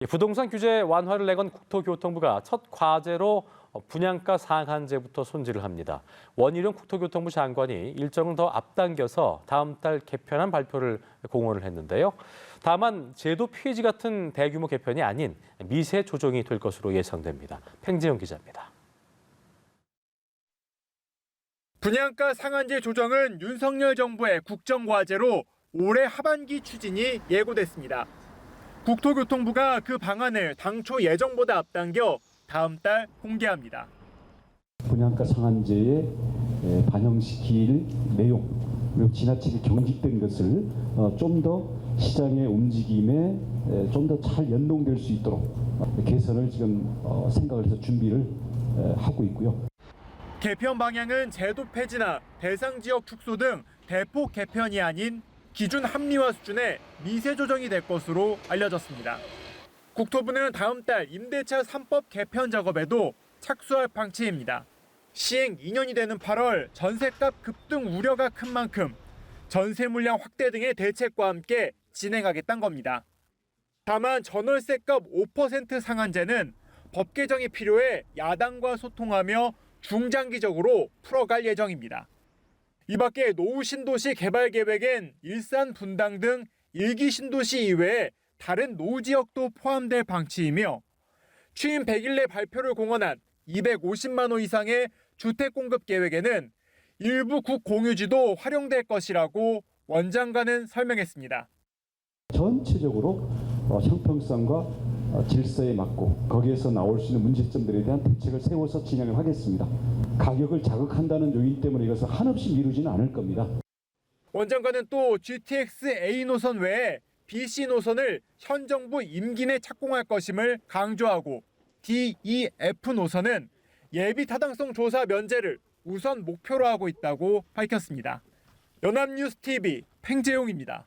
이 부동산 규제 완화를 내건 국토교통부가 첫 과제로 어, 분양가 상한제부터 손질을 합니다. 원희룡 국토교통부 장관이 일정을 더 앞당겨서 다음 달 개편안 발표를 공언을 했는데요. 다만 제도 폐지 같은 대규모 개편이 아닌 미세 조정이 될 것으로 예상됩니다. 팽재영 기자입니다. 분양가 상한제 조정은 윤석열 정부의 국정 과제로 올해 하반기 추진이 예고됐습니다. 국토교통부가 그 방안을 당초 예정보다 앞당겨 다음 달 공개합니다. 분양가 상한제에 에, 반영시킬 내용 그리고 지나치게 경직된 것을 어, 좀더 시장의 움직임에 좀 더 잘 연동될 수 있도록 어, 개선을 지금 어, 생각을 해서 준비를 에, 하고 있고요. 개편 방향은 제도 폐지나 대상 지역 축소 등 대폭 개편이 아닌 기준 합리화 수준의 미세 조정이 될 것으로 알려졌습니다. 국토부는 다음 달 임대차 3법 개편 작업에도 착수할 방침입니다. 시행 2년이 되는 8월 전세값 급등 우려가 큰 만큼 전세 물량 확대 등의 대책과 함께 진행하겠다는 겁니다. 다만 전월세값 5% 상한제는 법 개정이 필요해 야당과 소통하며 중장기적으로 풀어갈 예정입니다. 이 밖에 노후 신도시 개발 계획엔 일산 분당 등 일기 신도시 이외에 다른 노후 지역도 포함될 방침이며 취임 100일 내 발표를 공언한 250만 호 이상의 주택 공급 계획에는 일부 국 공유지도 활용될 것이라고 원장관은 설명했습니다. 전체적으로 어, 형평성과 어, 질서에 맞고 거기에서 나올 수 있는 문제점들에 대한 대책을 세워서 진행을 하겠습니다. 가격을 자극한다는 요인 때문에 이것을 한없이 미루지는 않을 겁니다. 원 장관은 또 GTX A 노선 외에 BC 노선을 현 정부 임기 내 착공할 것임을 강조하고 D, E, F 노선은 예비 타당성 조사 면제를 우선 목표로 하고 있다고 밝혔습니다. 연합뉴스 TV 팽재용입니다.